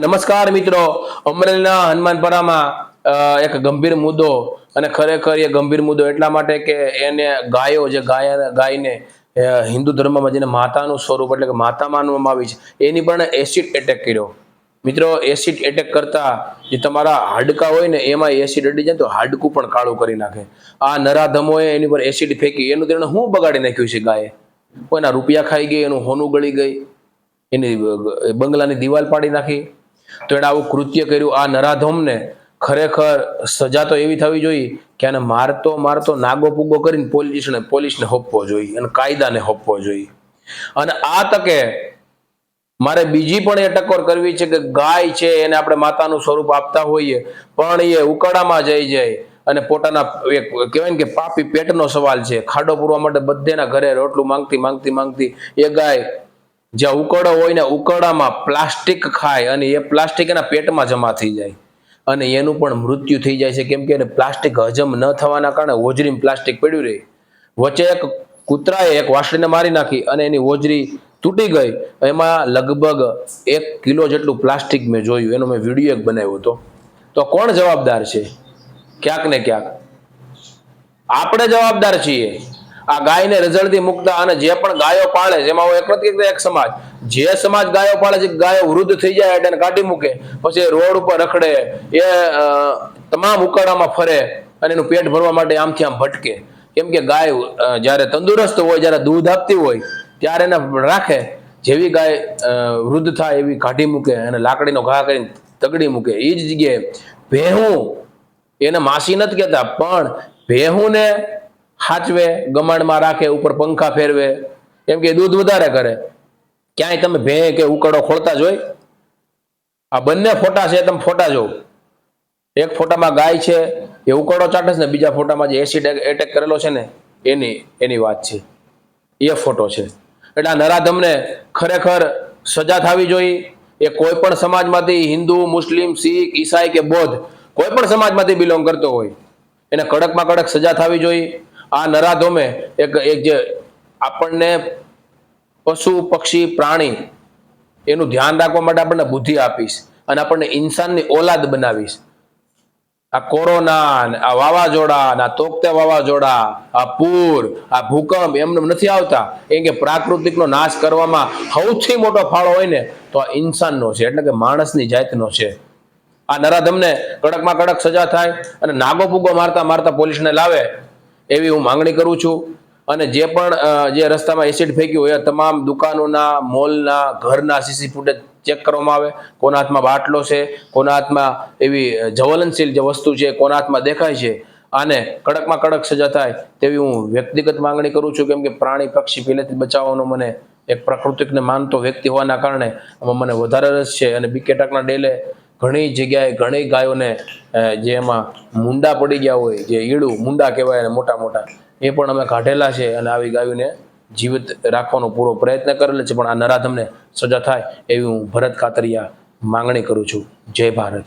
નમસ્કાર મિત્રો. અમરેલીના હનુમાનપરામાં એક ગંભીર મુદ્દો અને ખરેખર એ ગંભીર મુદ્દો એટલા માટે કે એને ગાયો જે ગાય, ગાયને હિન્દુ ધર્મમાં જેને માતાનું સ્વરૂપ એટલે કે માતા માનવામાં આવી છે, એની પણ એસિડ એટેક કર્યો. મિત્રો, એસિડ એટેક કરતા જે તમારા હાડકા હોય ને, એમાં એસિડ અડી જાય તો હાડકું પણ કાળું કરી નાખે. આ નરાધમોએ એની પર એસિડ ફેંકી, એનું તેણે શું બગાડી નાખ્યું છે ગાયે? કોઈના રૂપિયા ખાઈ ગઈ, એનું હોનું ગળી ગઈ, એની બંગલાની દિવાલ પાડી નાખી. તો એણે આવું કૃત્ય કર્યું. આ નરાધમને ખરેખર સજા તો એવી થવી જોઈએ કે આને મારતો મારતો નાગો પૂગો કરીને પોલીસને પોલીસને હોપવો જોઈએ અને કાયદાને હોપવો જોઈએ. અને આ તકે મારે બીજી પણ એ ટકોર કરવી છે કે ગાય છે એને આપણે માતાનું સ્વરૂપ આપતા હોઈએ, પણ એ ઉકાળામાં જઈ જાય અને પોતાના કહેવાય ને કે પાપી પેટનો સવાલ છે. ખાડો પૂરવા માટે બધેના ઘરે રોટલું માંગતી માંગતી માંગતી એ ગાય જ્યાં ઉકળો હોય ને ઉકળામાં પ્લાસ્ટિક ખાય અને એ પ્લાસ્ટિક એના પેટમાં જમા થઈ જાય. અને એનું પણ મૃત્યુ થઈ જાય છે. કેમ કે એને પ્લાસ્ટિક હજમ ન થવાના કારણે હોજરીમાં પ્લાસ્ટિક પડ્યું રહે વચ્ચે એક કૂતરાએ એક વાસળીને મારી નાખી અને એની હોજરી તૂટી ગઈ. એમાં લગભગ એક કિલો જેટલું પ્લાસ્ટિક મેં જોયું. એનો મેં વીડિયો એક બનાવ્યો હતો. તો કોણ જવાબદાર છે? ક્યાંક ને ક્યાંક. આપણે જવાબદાર છીએ. આ ગાયને રઝળતી મુકતા અને જે પણ ગાયો પાળે, જેમાં હું એક નથી એક સમાજ. જે સમાજ ગાયો પાળે છે, ગાયો વૃદ્ધ થઈ જાય, એટલે કાઢી મૂકે. પછી રોડ ઉપર રખડે, એ તમામ ઉકાળામાં ફરે અને એનું પેટ ભરવા માટે આમથી આમ ભટકે. કેમ કે ગાય જ્યારે તંદુરસ્ત હોય, જ્યારે દૂધ આપતી હોય, ત્યારે એને રાખે. જેવી ગાય વૃદ્ધ થાય, એવી કાઢી મૂકે અને લાકડીનો ઘા કરીને તગડી મૂકે. એ જ જગ્યાએ ભેહું. એને માસી નથી કહેતા, પણ ભેહુંને હાચવે, ગમાણમાં રાખે, ઉપર પંખા ફેરવે. કેમ કે દૂધ વધારે કરે. ક્યાંય તમે ભે કે ઉકળો ખોળતા જોઈ? આ બંને ફોટા છે, તમે ફોટા જો એક ફોટામાં ગાય છે, એ ઉકળો ચાટે છે ને, બીજા ફોટામાં જે એસિડ એટેક કરેલો છે ને, એની એની વાત છે. એ ફોટો છે. એટલે આ નરાધમને ખરેખર સજા થવી જોઈએ એ કોઈ પણ સમાજમાંથી હિન્દુ, મુસ્લિમ, શીખ, ઈસાઈ કે બૌદ્ધ કોઈ પણ સમાજમાંથી બિલોંગ કરતો હોય, એને કડકમાં કડક સજા થવી જોઈએ આ નરાધમે એક એક જે આપણને પશુ, પક્ષી, પ્રાણી એનું ધ્યાન રાખવા માટે આપણને બુદ્ધિ આપીશ અને આપણને ઇન્સાનની ઓલાદ બનાવીશ. આ કોરોના આ વાવાઝોડા આ તોકતે વાવાઝોડા, આ પૂર, આ ભૂકંપ એમને નથી આવતા. કેમ કે પ્રાકૃતિકનો નાશ કરવામાં સૌથી મોટો ફાળો હોય ને તો આ ઇન્સાનનો છે, એટલે કે માણસની જાતનો છે. આ નરાધમને કડકમાં કડક સજા થાય અને નાગો પૂગો મારતા મારતા પોલીસને લાવે એવી હું માંગણી કરું છું. અને જે પણ જે રસ્તામાં એસિડ ફેંક્યું હોય તમામ દુકાનોના મોલના ઘરના સીસી ફૂટેજ ચેક કરવામાં આવે. કોના હાથમાં બાટલો છે, કોના હાથમાં એવી જ્વલનશીલ જે વસ્તુ છે, કોના હાથમાં દેખાય છે, આને કડકમાં કડક સજા થાય તેવી હું વ્યક્તિગત માંગણી કરું છું. કેમ કે પ્રાણી પક્ષી પહેલેથી બચાવવાનો મને એક પ્રાકૃતિકને માનતો વ્યક્તિ હોવાના કારણે આમાં મને વધારે રસ છે. અને બીકે ટાકના ડેલે ઘણી જગ્યાએ ઘણી ગાયોને જે એમાં મુંડા પડી ગયા હોય, જે ઈડું, મુંડા કહેવાય અને મોટા મોટા, એ પણ અમે કાઢેલા છે અને આવી ગાયોને જીવિત રાખવાનો પૂરો પ્રયત્ન કરેલો છે. પણ આ નરાધમને સજા થાય એવી હું ભરત કાતરિયા માંગણી કરું છું. જય ભારત.